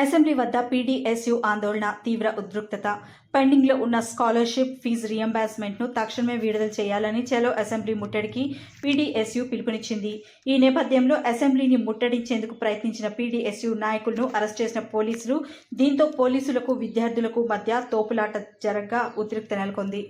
Assembly వద్ద PDSU ఆందోళన తీవ్ర ఉద్రిక్తత. పెండింగ్లో ఉన్న స్కాలర్షిప్ ఫీజు రియంబర్స్మెంట్ను తక్షణమే విడుదల చేయాలని చలో అసెంబ్లీ ముట్టడికి పీడీఎస్యు పిలుపునిచ్చింది. ఈ నేపథ్యంలో అసెంబ్లీని ముట్టడించేందుకు ప్రయత్నించిన పీడీఎస్యు నాయకులను అరెస్ట్ చేసిన పోలీసులు దీంతో పోలీసులకు విద్యార్థులకు మధ్య తోపులాట జరగ్గా ఉద్రిక్త నెలకొంది.